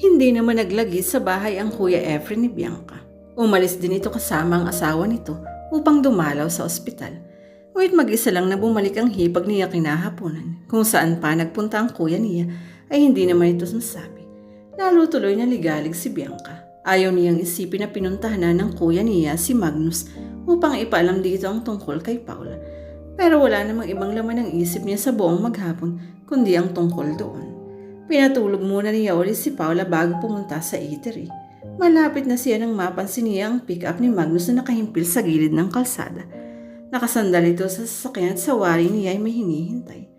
Hindi naman naglagi sa bahay ang Kuya Efren ni Bianca. Umalis din ito kasama ang asawa nito upang dumalaw sa ospital. Ngunit mag-isa lang na bumalik ang hipag niya kinahaponan. Kung saan pa nagpunta ang kuya niya ay hindi naman ito nasabi. Lalo tuloy na ligalig si Bianca. Ayaw niyang isipin na pinuntahan na ng kuya niya si Magnus upang ipaalam dito ang tungkol kay Paula. Pero wala namang ibang laman ng isip niya sa buong maghapon kundi ang tungkol doon. Pinatulog muna niya ulit si Paula bago pumunta sa eatery. Malapit na siya nang mapansin niya ang pick-up ni Magnus na nakahimpil sa gilid ng kalsada. Nakasandal ito sa sasakyan at sa wari niya ay may hinihintay.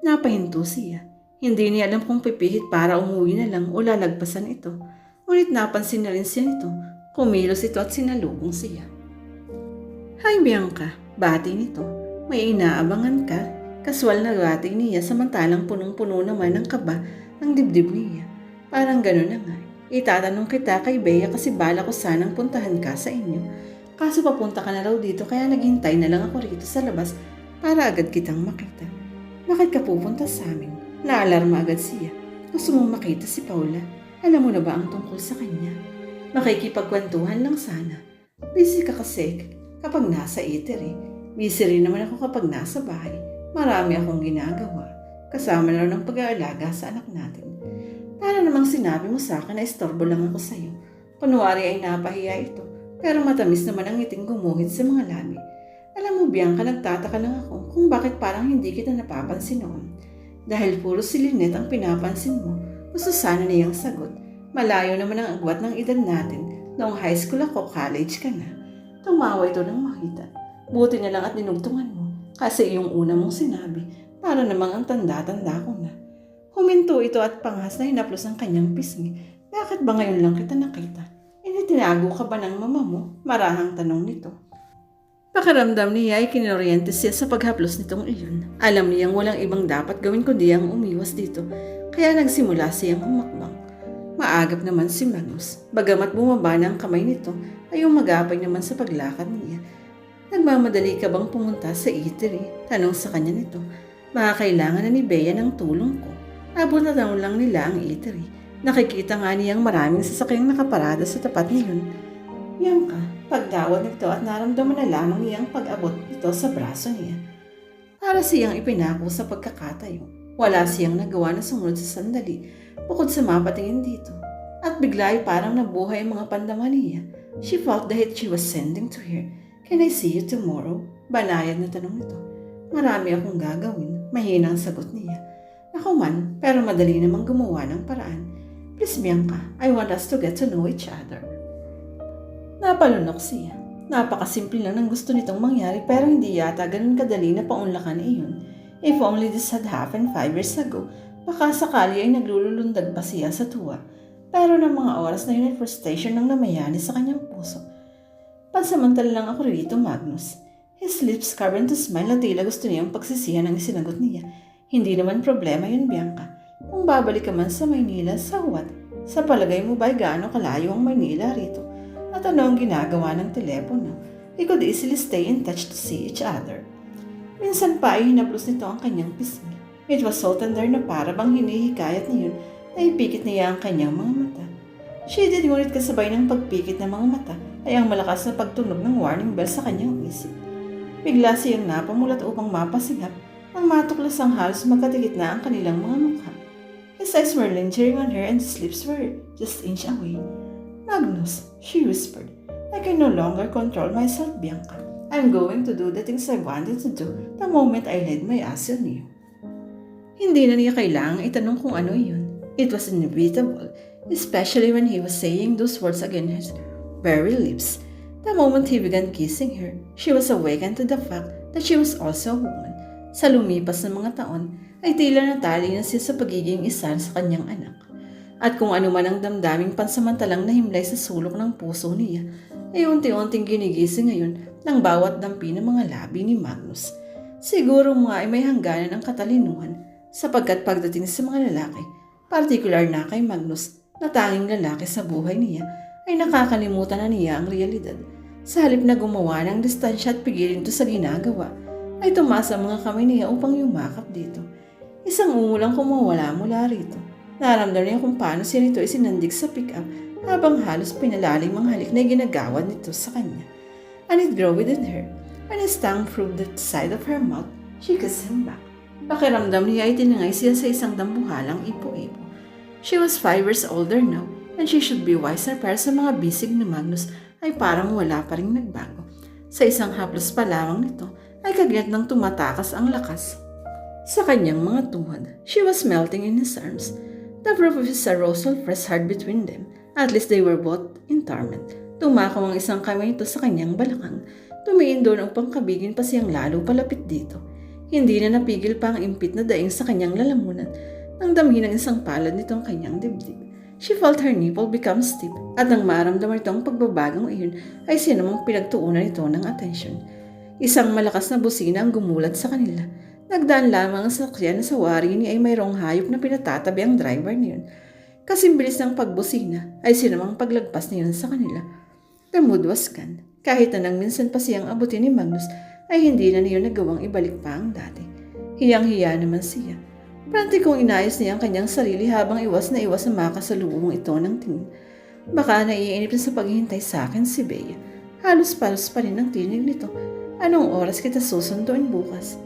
Napahinto siya. Hindi niya alam kung pipihit para umuwi na lang o lalagpasan ito. Ngunit napansin na rin siya nito. Kumilos ito at sinalubong siya. Hi Bianca, bati nito. May inaabangan ka. Kaswal na bati niya samantalang punong-puno naman ng kaba ang dibdib niya. Parang gano'n na nga. Itatanong kita kay Bea kasi bala ko sanang puntahan ka sa inyo. Kaso papunta ka na raw dito kaya naghintay na lang ako rito sa labas para agad kitang makita. Bakit ka pupunta sa amin? Naalarma agad siya. Gusto mong makita si Paula. Alam mo na ba ang tungkol sa kanya? Makikipagkwentuhan lang sana. Busy ka kasi kapag nasa eatery. Busy rin naman ako kapag nasa bahay. Marami akong ginagawa. Kasama na ang pag-aalaga sa anak natin. Para namang sinabi mo sa akin na istorbo lang ako sa'yo. Kunwari ay napahiya ito. Pero matamis naman ang ngiting gumuhit sa mga labi. Alam mo, Bianca, nagtataka lang ako kung bakit parang hindi kita napapansin noon. Dahil puro si Lynette ang pinapansin mo, gusto sana niyang sagot. Malayo naman ang agwat ng edad natin. Noong high school ako, college ka na. Tumawa ito ng makita. Buti na lang at ninugtungan mo. Kasi yung una mong sinabi, para namang ang tanda-tanda ko na. Huminto ito at panghas na hinaplos ang kanyang pisngi. Bakit ba ngayon lang kita nakita? Initinago ka ba ng mama mo? Marahang tanong nito. Pakiramdam niya ay kinoriente siya sa paghaplos nitong iyon. Alam niyang walang ibang dapat gawin kundi ang umiwas dito, kaya nagsimula siyang humakbang. Maagap naman si Magnus. Bagamat bumaba na ang kamay nito, ay umagapay naman sa paglakad niya. Nagmamadali ka bang pumunta sa eatery? Tanong sa kanya nito. Baka kailangan na ni Bea ng tulong ko. Abot na daw lang nila ang eatery. Nakikita nga niyang maraming sasakyang nakaparada sa tapat niyon. Yan ka, pagdawat nito at naramdaman na lamang niyang pag-abot nito sa braso niya. Para siyang ipinako sa pagkakatayo. Wala siyang nagawa na sumunod sa sandali bukod sa mapatingin dito. At bigla ay parang nabuhay ang mga pandama niya. She felt the hit she was sending to her. Can I see you tomorrow? Banayad na tanong nito. Marami akong gagawin. Mahina ang sagot niya. Ako man, pero madali namang gumawa ng paraan. Please, Bianca, I want us to get to know each other. Napalunok siya. Napakasimple lang ng gusto nitong mangyari pero hindi yata ganun kadali na paunlakan iyon. If only this had happened five years ago, baka sakali ay naglululundag pa siya sa tuwa. Pero ng mga oras na yun ay frustration ng namayani sa kanyang puso. Pansamantala lang ako rito, Magnus. His lips covered into smile na tila gusto niyang pagsisihan ang isinagot niya. Hindi naman problema yun, Bianca. Kung babalik ka man sa Maynila, sa what? Sa palagay mo ba'y gaano kalayo ang Maynila rito? At ano ang ginagawa ng telepono? We could easily stay in touch to see each other. Minsan pa ay hinaplos nito ang kanyang pisngi. It was so tender na para bang hinihikayat niyon na ipikit niya ang kanyang mga mata. She did ngunit kasabay ng pagpikit ng mga mata ay ang malakas na pagtunog ng warning bell sa kanyang isip. Bigla siyang napamulat upang mapasingap ang halos magkatikit na ang kanilang mga mukha. His eyes were lingering on her and his lips were just inch away. Magnus, she whispered, I can no longer control myself, Bianca. I'm going to do the things I wanted to do the moment I laid my eyes on you. Hindi na niya kailangang itanong kung ano yun. It was inevitable, especially when he was saying those words against his very lips. The moment he began kissing her, she was awakened to the fact that she was also a woman. Sa lumipas ng mga taon, ay tila natali na siya sa pagiging isa sa kanyang anak. At kung ano man ang damdaming pansamantalang nahimlay sa sulok ng puso niya, ay unti-unting ginigising ngayon ng bawat dampi ng mga labi ni Magnus. Siguro nga ay may hangganan ang katalinuhan sapagkat pagdating sa mga lalaki, partikular na kay Magnus na tanging lalaki sa buhay niya, ay nakakalimutan na niya ang realidad. Sa halip na gumawa ng distansya at pigilin ito sa ginagawa, ay tumaas ang mga kamay niya upang yumakap dito. Isang umulang kumawala mula rito. Naramdaman niya kung paano siya nito isinandig sa pick-up habang halos pinalalim ang halik na ginagawa nito sa kanya. And it grew within her. And his tongue proved the side of her mouth, she kissed him back. Pakiramdam niya ay tinangay siya sa isang dambuhalang ipo-ipo. She was five years older now, and she should be wiser para sa mga bisig ni Magnus ay parang wala pa rin nagbago. Sa isang haplos pa lamang nito, ay kagyat ng tumatakas ang lakas sa kanyang mga tuhod. She was melting in his arms. The proof of his arousal pressed hard between them. At least they were both in torment. Tumakaw ang isang kamay nito sa kanyang balakang. Tumiin doon upang kabigin pa siyang lalo palapit dito. Hindi na napigil pa ang impit na daing sa kanyang lalamunan nang damhin ng isang palad nitong kanyang dibdib. She felt her nipple become stiff at nang maramdaman itong pagbabagong iyon ay sinamang pinagtuunan ito ng atensyon. Isang malakas na busina ang gumulat sa kanila. Nagdaan lamang ang sakyan na sa wari ni ay mayroong hayop na pinatatabi ang driver niyon. Kasing bilis ng pagbusina ay sinamang paglagpas niyon sa kanila. The mood was gone. Kahit na nang minsan pa siyang abutin ni Magnus ay hindi na niyo nagawang ibalik pa ang dati. Hiyang-hiya naman siya. Pranti kong inayos niya ang kanyang sarili habang iwas na iwas na makasalubong ito ng tingin. Baka naiinip na sa paghihintay sa akin si Bea. Halos-palos pa rin ang tinig nito. Anong oras kita susunduin bukas?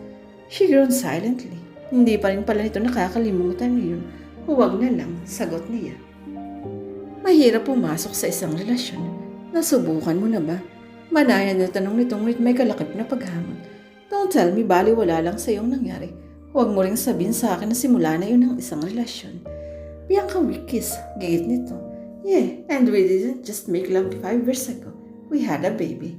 She groaned silently. Hindi pa rin pala nito nakakalimutan yun. Huwag na lang, sagot niya. Mahirap pumasok sa isang relasyon. Nasubukan mo na ba? Manayan na tanong nitong may kalakip na paghamon. Don't tell me bali wala lang sa iyong nangyari. Huwag mo ring sabihin sa akin na simula na yun ang isang relasyon. Bianca we kiss, gate nito. Yeah, and we didn't just make love five years ago. We had a baby.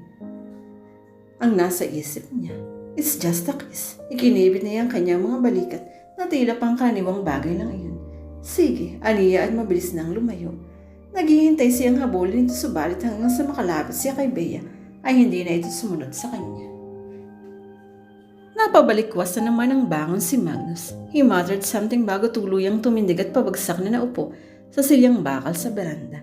Ang nasa isip niya, it's just a kiss. Ikinibit niya ang kanyang mga balikat na tila pang kaniwang bagay lang iyon. Sige, aniya at mabilis nang lumayo. Naghihintay siyang habulin nito subalit hanggang sa makalapit siya kay Bea ay hindi na ito sumunod sa kanya. Napabalikwas na naman ang bangon si Magnus. He muttered something bago tuluyang tumindig at pabagsak na naupo sa silyang bakal sa beranda.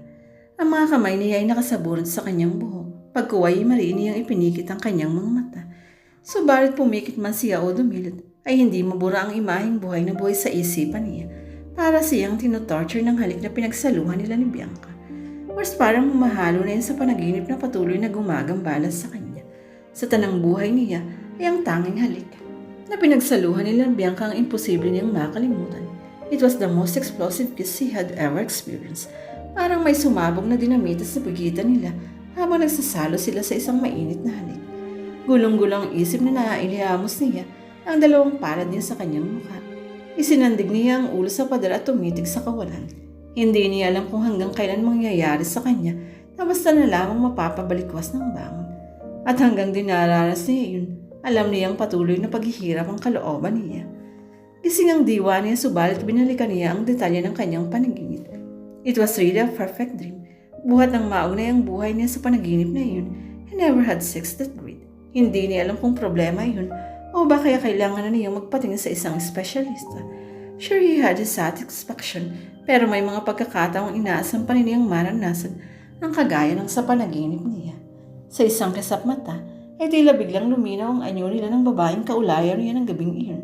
Ang mga kamay niya ay nakasabunan sa kanyang buhok. Pagkuway marini niyang ipinikit ang kanyang mga mata. Subalit pumikit man siya o dumilid, ay hindi mabura ang imaheng buhay na buhay sa isipan niya para siyang tinotorture ng halik na pinagsaluhan nila ni Bianca. Mas parang humahalo na yun sa panaginip na patuloy na gumagambala sa kanya. Sa tanang buhay niya ay ang tanging halik na pinagsaluhan ni Bianca ang imposible niyang makalimutan. It was the most explosive kiss he had ever experienced. Parang may sumabog na dinamita sa pagitan nila habang nagsasalo sila sa isang mainit na halik. Gulong-gulong ang isip na nailyamos niya ang dalawang palad niya sa kanyang mukha. Isinandig niya ang ulo sa pader at tumitig sa kawalan. Hindi niya alam kung hanggang kailan mangyayari sa kanya na basta na lamang mapapabalikwas ng bangon. At hanggang dinaranas niya yun, alam niyang patuloy na paghihirap ang kalooban niya. Gising ang diwa niya subalit binalikan niya ang detalye ng kanyang panaginip. It was really a perfect dream. Buhat ng maugnay ang buhay niya sa panaginip na iyon. He never had sex that great. Hindi niya alam kung problema yun o ba kaya kailangan na niyang magpatingin sa isang espesyalista. Sure he had his satisfaction pero may mga pagkakataong inaasam pa niyang maranasan ang kagaya ng sa panaginip niya. Sa isang kasap mata, ay tila biglang luminaw ang anyo nila ng babaeng kaulayan niya ng gabing iyon.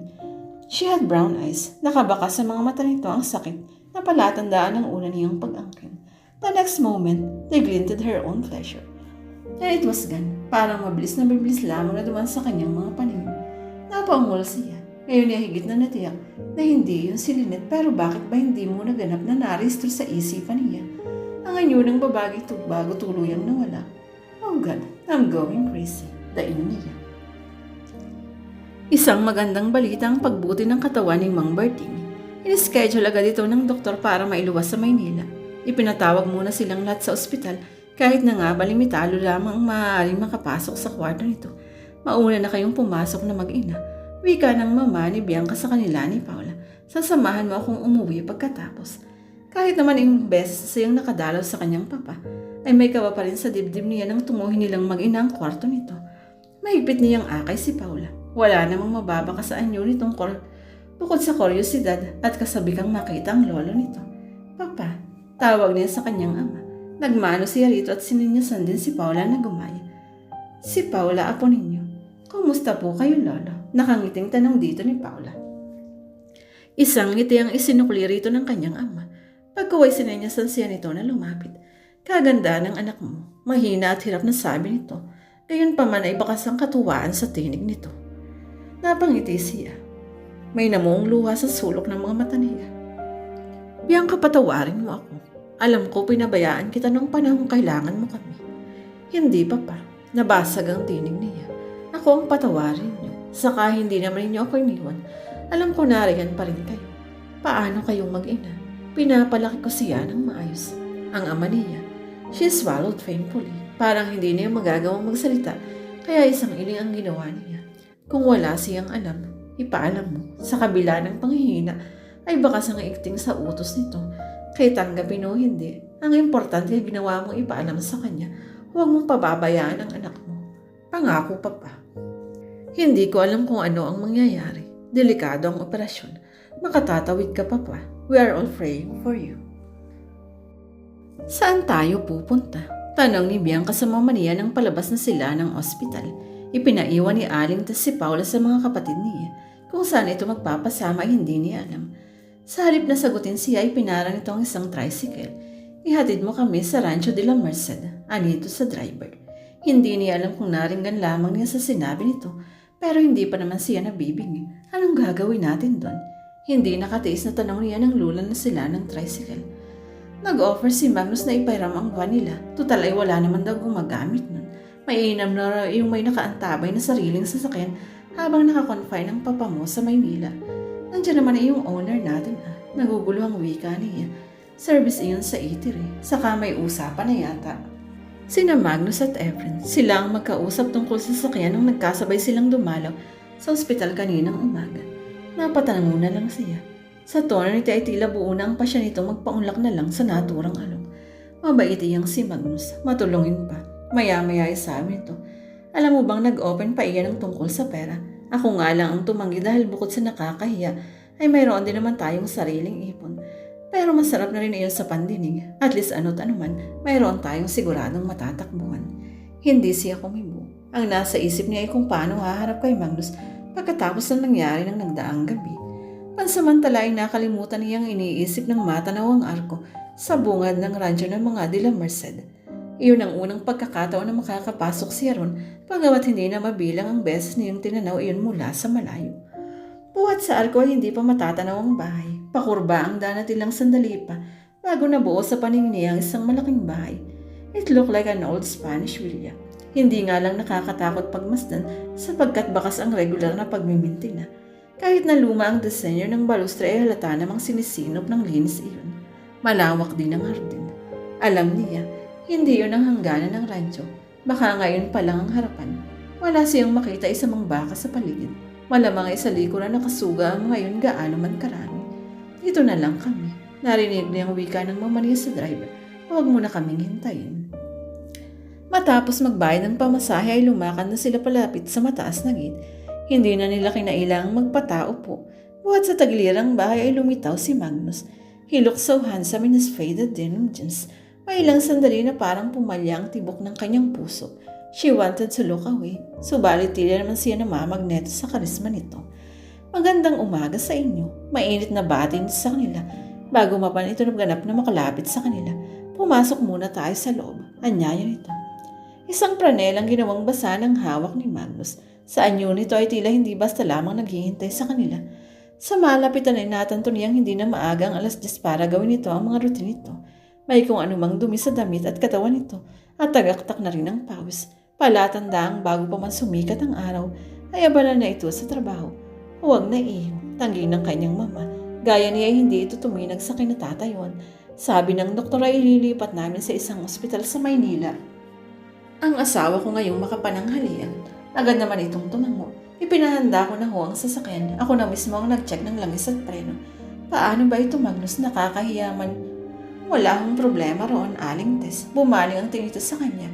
She had brown eyes. Nakabakas sa mga mata nito ang sakit na palatandaan ng una niyang pag-angkin. The next moment, they glinted her own pleasure. And it was gone. Parang mabilis na mabilis lamang na duman sa kanyang mga paningin. Napaungol siya. Ngayon niya higit na natiyak na hindi yun si Lynette pero bakit ba hindi mo naganap na narestro sa isipan niya? Ang anyo ng babagi ito bago tuluyang nawala. Oh God, I'm going crazy. Dain niya. Isang magandang balita ang pagbuti ng katawan ni Mang Berting. In-schedule agad ito ng doktor para mailuwas sa Maynila. Ipinatawag muna silang lahat sa ospital kahit na nga balimitalo lamang ang maaaring makapasok sa kwarto nito. Mauna na kayong pumasok na mag-ina. Wika ng mama ni Bianca sa kanila ni Paula. Sasamahan mo akong umuwi pagkatapos. Kahit naman yung beses siyang nakadalaw sa kanyang papa, ay may kawa pa rin sa dibdib niya nang tunguhin nilang mag-ina ang kwarto nito. Mahigpit niyang akay si Paula. Wala namang mababa ka sa anyo nitong kor bukod sa kuryosidad at kasabi kang makita ang lolo nito. Papa, tawag niya sa kanyang ama. Nagmano siya rito at sininyasan din si Paula na gumaya. Si Paula, apo ninyo. Kumusta po kayo, lolo? Nakangiting tanong dito ni Paula. Isang ngiti ang isinukli rito ng kanyang ama. Pagkuway sinenyasan siya nito na lumapit. Kaganda ng anak mo. Mahina at hirap na sabi nito. Gayon pa man ay bakas ang katuwaan sa tinig nito. Napangiti siya. May namuong luha sa sulok ng mga mata niya. Bianca, patawarin mo ako. Alam ko pinabayaan kita nung panahong kailangan mo kami. Hindi pa pa. Nabasag ang tinig niya. Ako ang patawarin niyo. Saka hindi naman ninyo ako iniwan. Alam ko nariyan pa rin kayo. Paano kayong mag-ina? Pinapalaki ko siya ng maayos. Ang ama niya. She swallowed painfully. Parang hindi niya magagawang magsalita. Kaya isang iling ang ginawa niya. Kung wala siyang alam, ipaalam mo. Sa kabila ng panghihina, ay bakas ang ikting sa utos nito. Kay tanggapin o hindi, ang importante ay ginawa mong ipaalam sa kanya. Huwag mong pababayaan ang anak mo. Pangako pa pa. Hindi ko alam kung ano ang mangyayari. Delikado ang operasyon. Makatatawid ka pa pa. We are all praying for you. Saan tayo pupunta? Tanong ni Bianca sa mama niya nang palabas na sila ng ospital. Ipinaiwan ni Aling tas si Paula sa mga kapatid niya. Kung saan ito magpapasama ay hindi niya alam. Sa halip na sagutin siya ay pinara nito ang isang tricycle. Ihatid mo kami sa Rancho de la Merced, anito sa driver. Hindi niya alam kung naringgan lamang niya sa sinabi nito, pero hindi pa naman siya nabibig. Anong gagawin natin doon? Hindi nakatiis na tanong niya ng lula na sila ng tricycle. Nag-offer si Magnus na ipairam ang van nila. Tutal ay wala naman daw gumagamit nun. Mainam na yung may nakaantabay na sariling sasakyan habang nakakonfine ang papa mo sa Maynila. Nandiyan naman ay yung owner natin ha. Nagugulo ang wika niya. Service iyon sa eatery. Saka may usapan na yata. Sina Magnus at Efren, sila ang magkausap tungkol sa sasakyan nung nagkasabay silang dumalaw sa ospital kaninang umaga. Napatanong na lang siya. Sa tono nito ay tila buo na ang pasya nito magpaunlak na lang sa naturang alok. Mabait iyang si Magnus, matulungin pa. Maya-maya ay sabi nito, alam mo bang nag-open pa iyan ng tungkol sa pera? Ako nga lang ang tumanggi dahil bukod sa nakakahiya, ay mayroon din naman tayong sariling ipon. Pero masarap na rin iyon sa pandinig. At least ano't anuman, mayroon tayong siguradong matatakbuhan. Hindi siya kumibo. Ang nasa isip niya ay kung paano haharap kay Magnus pagkatapos ng nangyari ng nagdaang gabi. Pansamantala ay nakalimutan niyang iniisip ng matanaw ang arko sa bungad ng radyo ng mga de Merced. Iyon ang unang pagkakataon na makakapasok siya ron pagawa't hindi na mabilang ang beses niyang tinanaw iyon mula sa malayo. Buhat sa arko ay hindi pa matatanaw ang bahay. Pakurba ang danatilang sandali pa bago nabuo sa paningin niya ang isang malaking bahay. It looked like an old Spanish villa. Hindi nga lang nakakatakot pagmasdan sapagkat bakas ang regular na pagmiminti na. Kahit na luma ang disenyo ng balustre ay halata namang sinisinop ng linis iyon. Malawak din ang hardin. Alam niya, hindi yun ang hangganan ng rancho. Baka ngayon pa lang ang harapan. Wala siyang makita isa mang baka sa paligid. Malamang ay sa likuran nakasuga ang ngayon gaano man karami. Dito na lang kami. Narinig niya ang wika ng mama niya sa driver. Huwag mo na kaming hintayin. Matapos magbayad ng pamasahe ay lumakad na sila palapit sa mataas na gate. Hindi na nila kinailangang magpatao po. Buhat sa tagilirang bahay ay lumitaw si Magnus. He looked so handsome in his faded denim jeans. May ilang sandali na parang pumalya ang tibok ng kanyang puso. She wanted to look away, subalit tila naman siya namamagneto sa karisma nito. Magandang umaga sa inyo. Mainit na batin sa kanila. Bago mapan ito naganap na makalapit sa kanila, pumasok muna tayo sa loob. Anyaya nito. Isang pranelang ginawang basa ng hawak ni Magnus. Sa anyo nito ay tila hindi basta lamang naghihintay sa kanila. Sa malapitan ay natanto niyang hindi na maaga ang alas 10 para gawin ito ang mga routine nito. May kung anumang dumi sa damit at katawan nito at tagaktak na rin ang pawis. Palatandaang bago pa man sumikat ang araw ay abala na ito sa trabaho. Huwag na iyo, tanggi ng kanyang mama. Gaya niya ay hindi ito tuminag sa kinatatayuan. Sabi ng doktor ay ililipat namin sa isang ospital sa Maynila. Ang asawa ko ngayong makapananghalian. Agad naman itong tumango. Ipinahanda ko na ho ang sasakyan. Ako na mismo ang nag-check ng langis at preno. Paano ba ito, Magnus? Nakakahiyaman. Wala akong problema roon, aling Tess. Bumaling ang tingin sa kanya.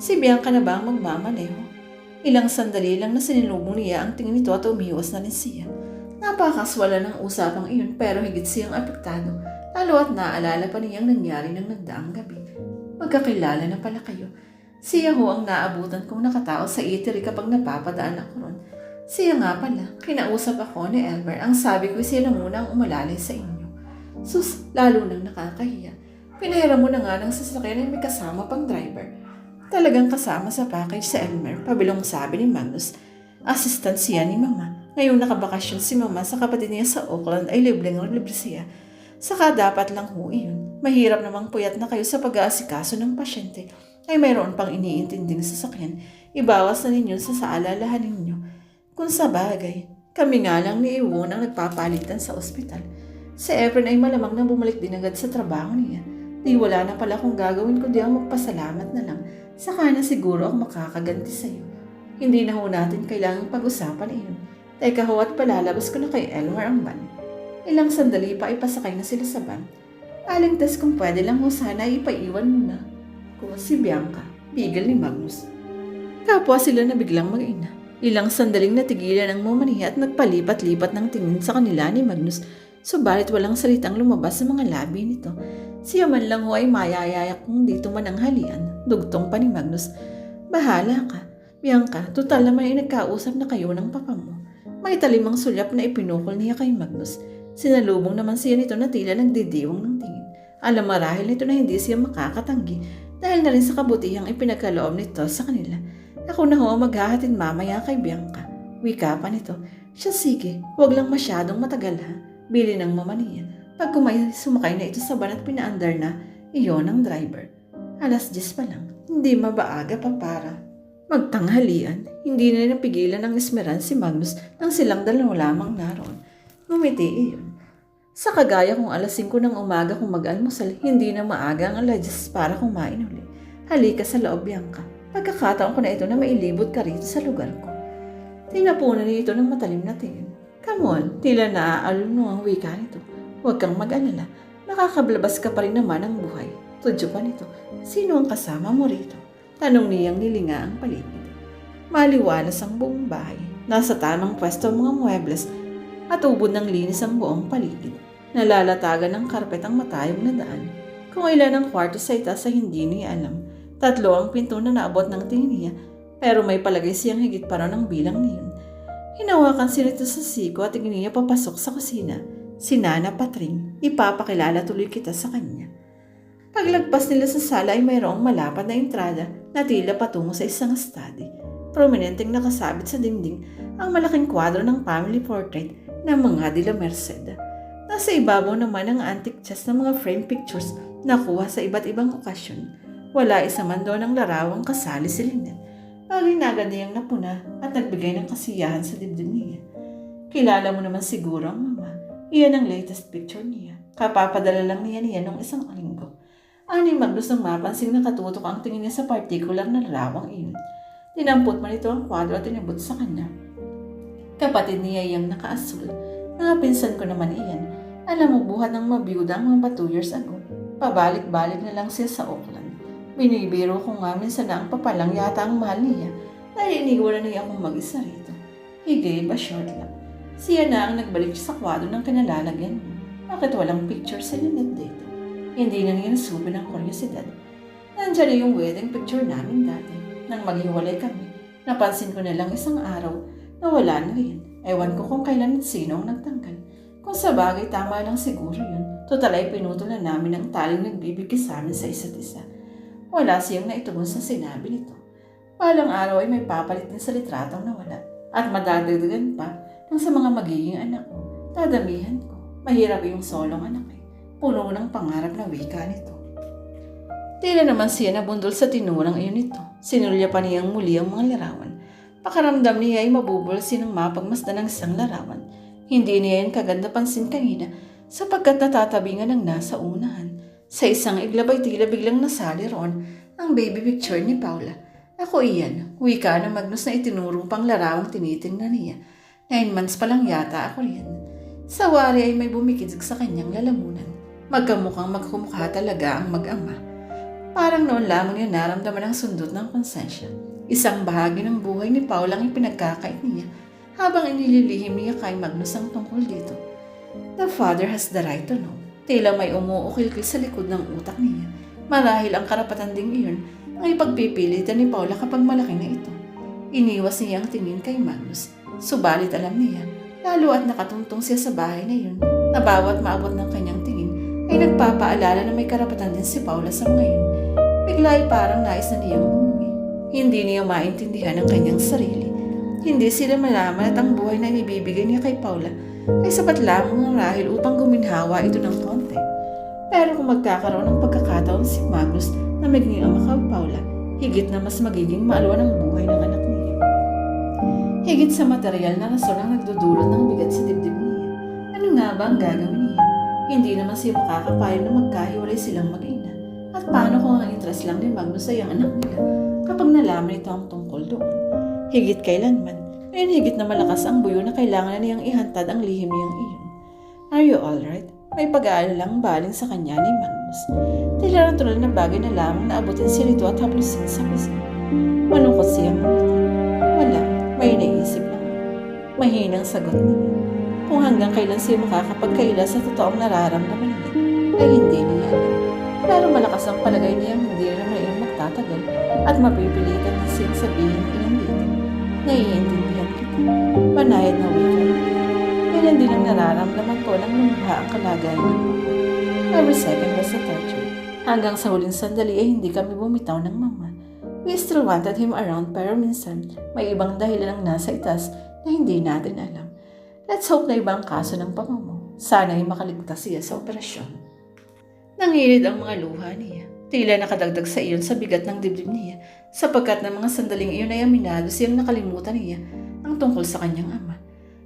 Si Bianca na ba ang magmamaneho? Ilang sandali lang na sinilubong niya ang tingin nito at umiwas na rin siya. Napakaswala ng usapang iyon pero higit siyang apektado, lalo at naalala pa niyang nangyari ng nagdaang gabi. Magkakilala na pala kayo. Siya ho ang naabutan kong nakatao sa eatery kapag napapadaan ako ron. Siya nga pala, kinausap ako ni Elmer. Ang sabi ko siya na muna ang umalalay sa inyo. Sus, lalo nang nakakahiya. Pinahiram mo na nga ng sasakyan ay may kasama pang driver. Talagang kasama sa package sa Elmer, pabilong sabi ni Magnus. Assistant siya ni Mama. Ngayong nakabakasyon si Mama sa kapatid niya sa Auckland ay libleng libre siya. Saka dapat lang ho iyon. Mahirap namang puyat na kayo sa pag-aasikaso ng pasyente ay mayroon pang iniintinding sasakyan. Ibawas na ninyo sa saalalahan ninyo. Kung sa bagay, kami nga lang ni Iwon ang nagpapalitan sa ospital. Si Efren ay malamang na bumalik din agad sa trabaho niya. Di wala na pala kung gagawin kundi ang magpasalamat na lang. Saka na siguro ang makakaganti sa'yo. Hindi na ho natin kailangang pag-usapan iyon. Teka ho at palalabas ko na kay Elmer ang van. Ilang sandali pa ipasakay na sila sa van. Aling test kung pwede lang ho sana ipaiwan muna. Kuha si Bianca, bigil ni Magnus. Kapwa sila na biglang mag-ina. Ilang sandaling natigilan ang mamaniya at nagpalipat-lipat ng tingin sa kanila ni Magnus subalit walang salitang lumabas sa mga labi nito. Siya man lang ho ay mayayayak kung dito man ang halian. Dugtong pa ni Magnus. Bahala ka. Bianca, total naman ay nagkausap na kayo ng papa mo. May talimang sulyap na ipinukol niya kay Magnus. Sinalubong naman siya nito na tila nagdidiwang ng tingin. Alam marahil nito na hindi siya makakatanggi dahil na rin sa kabutihang ipinagkaloob nito sa kanila. Ako na ho maghahatid mamaya kay Bianca. Wika pa nito. Siya sige, huwag lang masyadong matagal ha. Bili ng mama niya. Pag kumay, sumakay na ito sa van at pinaandar na, iyon ang driver. Alas 10 pa lang, hindi mabaaga pa para. Magtanghalian, hindi na napigilan ng Esmeran si Magnus nang silang dalawa lamang naroon. Ngumiti iyon. Sa kagaya kung alas 5 ng umaga kung mag-almusal, hindi na maaga ang 10 para kumain uli. Halika sa loob, Bianca. Pagkakataon ko na ito na mailibot ka rito sa lugar ko. Tinapunan niya ito ng matalim na tingin. Come on, tila naaalun ang wika nito. Huwag kang mag-alala. Nakakablabas ka pa rin naman ng buhay. Tudyo pa nito. Sino ang kasama mo rito? Tanong niyang nilinga ang paligid. Maliwalas ang buong bahay. Nasa tamang pwesto ang mga muebles at ubod ng linis ang buong paligid. Nalalatagan ng karpet ang matayog na daan. Kung ilan ang kwarto sa itaas ay hindi niya alam. Tatlo ang pinto na naabot ng tingin niya, pero may palagay siyang higit pa rin ang bilang niyon. Hinawakan si Rito sa siko at tingin niya papasok sa kusina. Si Nana Patring, ipapakilala tuloy kita sa kanya. Paglagpas nila sa sala ay mayroong malapad na entrada na tila patungo sa isang study. Prominenteng nakasabit sa dingding ang malaking kwadro ng family portrait ng mga de la Merced. Nasa ibabaw naman ang antique chest ng mga frame pictures na kuha sa iba't ibang okasyon. Wala isa man doon ang larawang kasali si Lynette. Bagay na agad niyang napuna at nagbigay ng kasiyahan sa dibdib niya. Kilala mo naman siguro ang mama. Iyan ang latest picture niya. Kapapadala lang niya niya nung isang linggo. Ani Magnus nang mapansin na katutok ang tingin niya sa partikular na larawang iyon. Dinampot man ito ang kwadro at tinabot sa kanya. Kapatid niya yung nakaasul. Mga pinsan ko naman iyan. Alam mo buhat ng mabiyuda ang mga ba two years ago. Pabalik-balik na lang siya sa Auckland. Binibiro ko nga minsan na ang papalang yata ang mahal niya dahil iniwanan niya akong mag-isa rito. He gave a short laugh. Siya na ang nagbalik sa kwadro ng kinalalagyan mo. Bakit walang picture si Lynette dito? Hindi na niya nasubi ng kuryosidad. Nandiyan na yung wedding picture namin dati. Nang maghiwalay kami, napansin ko na lang isang araw na wala na rin. Ewan ko kung kailan at sino ang nagtanggal. Kung sa bagay, tama lang siguro yun. Total ay pinutol na namin ang taling nagbibigay sa amin sa isa't isa. Wala siyang naitugon sa sinabi nito. Palang araw ay may papalit din sa litratong nawala at madadagdagan pa ng sa mga magiging anak ko. Dadamihan ko. Mahirap yung solong anak eh. Puno ng pangarap na wika nito. Tila naman siya nabundol sa tinurang iyon nito. Sinulya pa niyang muli ang mga larawan. Pakaramdam niya ay mabubulsin ng mapagmasdan ng isang larawan. Hindi niya yan kaganda pansin kanina sapagkat natatabingan ng nasa unahan. Sa isang iglap ay tila biglang nasali roon ang baby picture ni Paula. Ako iyan, wika na Magnus na itinurong pang larawang tinitingnan niya. Nine months pa lang yata ako riyan. Sa wari ay may bumikidsig sa kanyang lalamunan. Magkamukhang magkumukha talaga ang mag-ama. Parang noon lamang niya naramdaman ang sundot ng konsensya. Isang bahagi ng buhay ni Paula ang ipinagkakait niya habang inililihim niya kay Magnus ang tungkol dito. The father has the right to know. Tila may umuukil-kil sa likod ng utak niya. Marahil ang karapatan ding iyon ang ipagpipilitan ni Paula kapag malaki na ito. Iniwas niya ang tingin kay Magnus. Subalit alam niya, lalo at nakatungtong siya sa bahay na yun, na bawat maabot ng kanyang tingin ay nagpapaalala na may karapatan din si Paula sa mga yun. Bigla ay parang nais na niyang umuwi. Hindi niya maintindihan ang kanyang sarili. Hindi sila malaman at ang buhay na ibibigay niya kay Paula ay sapat lamang ng rahil upang guminhawa ito ng konti. Pero kung magkakaroon ng pagkakataon si Magnus na maging ama kay Paula, higit na mas magiging maalwan ang buhay ng anak niya. Higit sa material na rason ang nagdudulot ng bigat sa dibdib niya. Ano nga ba ang gagawin niya? Hindi naman siya makakapayag na magkahiwalay silang mag-ina. At paano kung ang interest lang ni Magnus ay ang anak nila kapag nalaman ito ang tungkol doon? Higit kailanman, ngayon higit na malakas ang buyo na kailangan na niyang ihantad ang lihim niyang iyon. Are you alright? May pag-aalalang baling sa kanya ni Magnus. Tila natural na bagay na lamang na abutin siya nito at haplusin sa pisngi. Malungkot siya. Wala, may naisip lang. Mahinang sagot niya. Kung hanggang kailan siya makakapagkaila sa totoong nararamdaman niya, ay hindi niya alam. Pero malakas ang palagay niya hindi naman iyon magtatagal at mapipilitan din siyang sabihin iyon dito. Naiintindihan kita. Banayad na wika. Kailan din ang nararamdaman ko nang lumubha ang kalagayan ng. Every second was a torture. Hanggang sa huling sandali ay hindi kami bumitaw ng mama. We still wanted him around pero minsan may ibang dahilan ang nasa itas na hindi natin alam. Let's hope na ibang kaso ng pamamo. Sana ay makaligtas siya sa operasyon. Nangilid ang mga luha niya. Tila nakadagdag sa iyon sa bigat ng dibdib niya sapagkat ng mga sandaling iyon ay aminado siyang nakalimutan niya ang tungkol sa kanyang ama.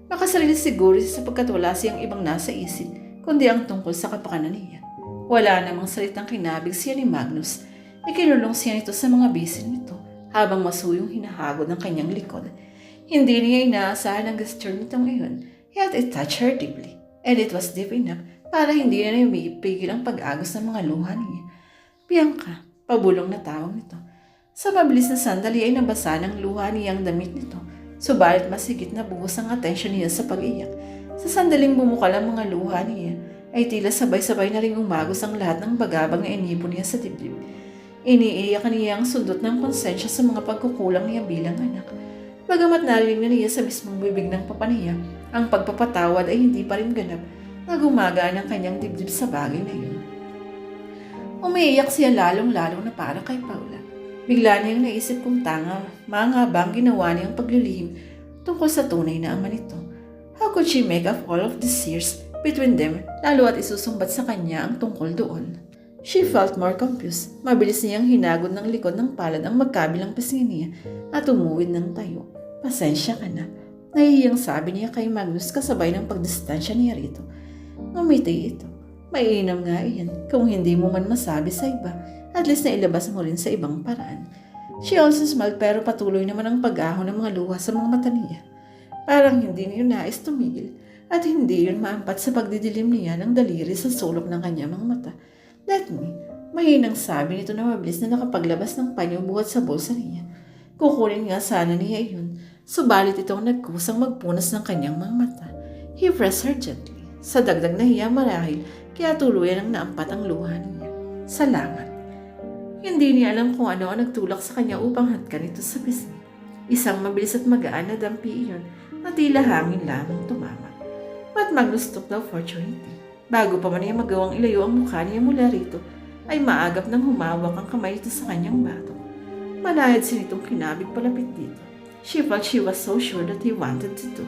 Makasarili siguro siya sapagkat wala siyang ibang nasa isip kundi ang tungkol sa kapakanan niya. Wala namang salitang kinabig siya ni Magnus. Ikinulong siya nito sa mga bisin nito habang masuyong hinahagod ng kanyang likod. Hindi niya inaasahan ang gesture nitong iyon, yet it touched her deeply. And it was deep enough para hindi na umipigil ang pag-agos ng mga luha niya. Bianca, pabulong na tawag nito. Sa mabilis na sandali ay nabasa ng luha niya ang damit nito, subalit masigit na buhos ang atensyon niya sa pag-iyak. Sa sandaling bumukal ang mga luha niya, ay tila sabay-sabay na rin umagos ang lahat ng bagabang na inipon niya sa dibdib. Iniiyak niya ang sundot ng konsensya sa mga pagkukulang niya bilang anak. Bagamat narinig na niya sa mismong bibig ng papa niya, ang pagpapatawad ay hindi pa rin ganap na gumagaan ang kanyang dibdib sa bagay na yun. Umiiyak siya lalong-lalong na para kay Paula. Bigla niyang naisip kung tanga, mga bang ginawa niyang paglilihim tungkol sa tunay na ama nito. How could she make up all of these years between them lalo at isusumbat sa kanya ang tungkol doon? She felt more confused. Mabilis niyang hinagod ng likod ng palad ang magkabilang pisngi niya at umuwid ng tayo. Pasensya ka na. Nahihiyang sabi niya kay Magnus kasabay ng pagdistansya niya rito. Ngumiti ito. Mainam nga iyan kung hindi mo man masabi sa iba. At least na ilabas mo rin sa ibang paraan. She also smiled pero patuloy naman ang pag-ahon ng mga luha sa mga mata niya. Parang hindi niyo nais tumigil at hindi yun maampat sa pagdidilim niya ng daliri sa sulok ng kanyang mga mata. Let me, mahinang sabi nito na mabilis na nakapaglabas ng panyo buhat sa bulsa niya. Kukunin nga sana niya iyon, subalit itong nagkusang magpunas ng kanyang mga mata. He pressed her gently. Sa dagdag na hiya marahil, kaya tuluyan ang naampat ang luha niya. Salamat. Hindi niya alam kung ano ang nagtulak sa kanya upang hatkan ito sa pisngi. Isang mabilis at magaan na dampi iyon na tila hangin lamang tumama. But Magnus took the. Bago pa man niya magawang ilayo ang mukha niya mula rito, ay maagap nang humawak ang kamay nito sa kanyang batok. Manayad si nitong kinabig palapit dito. She felt she was so sure that he wanted to do.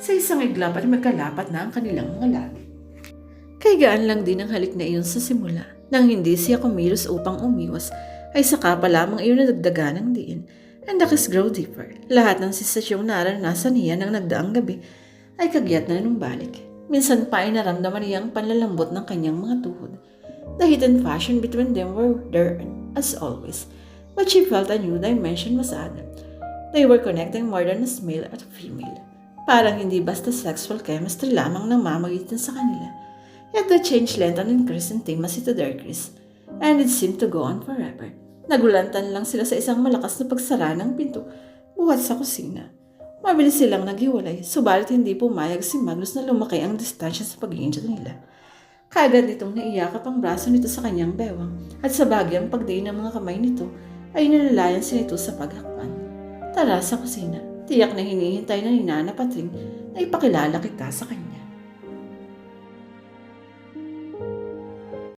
Sa isang iglap ay magkalapat na ang kanilang mga labi. Kaigaan lang din ang halik na iyon sa simula. Nang hindi siya kumilos upang umiwas, ay saka pa lamang iyon nadagdagan ng diin. And the kiss grow deeper. Lahat ng sensasyong naranasan niya ng nagdaang gabi ay kagyat na nung balik. Minsan pa ay naramdaman niya ang panlalambot ng kanyang mga tuhod. The hidden passion between them were there as always. But she felt a new dimension was added. They were connecting more than as male at female. Parang hindi basta sexual chemistry lamang nang mamagitan sa kanila. Yet the change lent an increase in intimacy to their kiss, and it seemed to go on forever. Nagulantan lang sila sa isang malakas na pagsara ng pinto buhat sa kusina. Mabilis silang naghiwalay, subalit hindi pumayag si Magnus na lumaki ang distansya sa pag-iinjad nila. Kagad nitong naiyakap ang braso nito sa kanyang bewang at sa bagyang pagdiin ng mga kamay nito ay nilalayan si nito sa paghakpan. Tara sa kusina, tiyak na hinihintay na ni Nana Patring na ipakilala kita sa kanya.